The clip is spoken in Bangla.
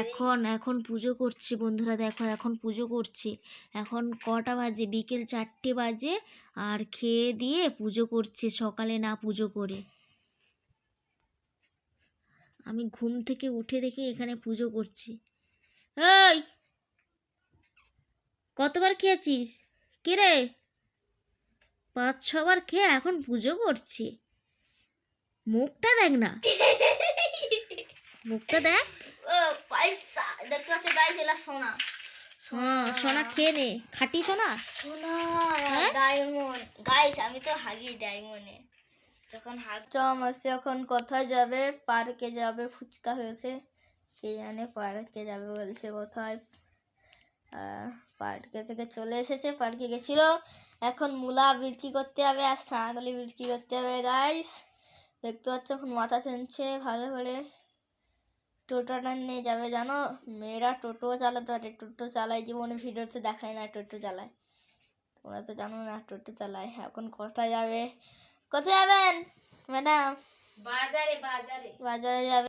এখন এখন পুজো করছি বন্ধুরা, দেখো এখন পুজো করছি। এখন কটা বাজে? বিকেল চারটে বাজে আর খেয়ে দিয়ে পুজো করছি সকালে না পুজো করে। আমি ঘুম থেকে উঠে দেখি এখানে পুজো করছি। কতবার খেয়েছিস? রে? পাঁচ ছবার খেয়ে এখন পুজো করছি। মুখটা দেখ না। মুখটা দেখ। দেখতে পাচ্ছ গাইস এলা সোনা। হ্যাঁ সোনা খেয়ে নে খাটি সোনা? সোনা হ্যাঁ? ডায়মন্ড। গাইস আমি তো হাগি ডায়মন্ডে। যখন হাগ মাসে এখন কোথায় যাবে? পার্কে যাবে? ফুচকা হয়েছে কে জানে পার্কে যাবে বলছে কোথায়? আহ, পার্কে থেকে চলে এসেছে পার্কে গেছিল। এখন মূলা বিক্রি করতে হবে আর ছাগলি বিক্রি করতে হবে গাইস। দেখতে পাচ্ছ এখন মাথা শুনছে ভালো করে। টোটোটা নিয়ে যাবে জানো? মেয়েরা টোটো চালাতে পারে। টোটো চালায় জীবনে ভিডিওতে দেখায় না টোটো চালায়। তোমরা তো জানো না টোটো চালায়। এখন কোথায় যাবে? কোথায় যাবেন? ম্যাডাম? বাজারে বাজারে। বাজারে যাবে।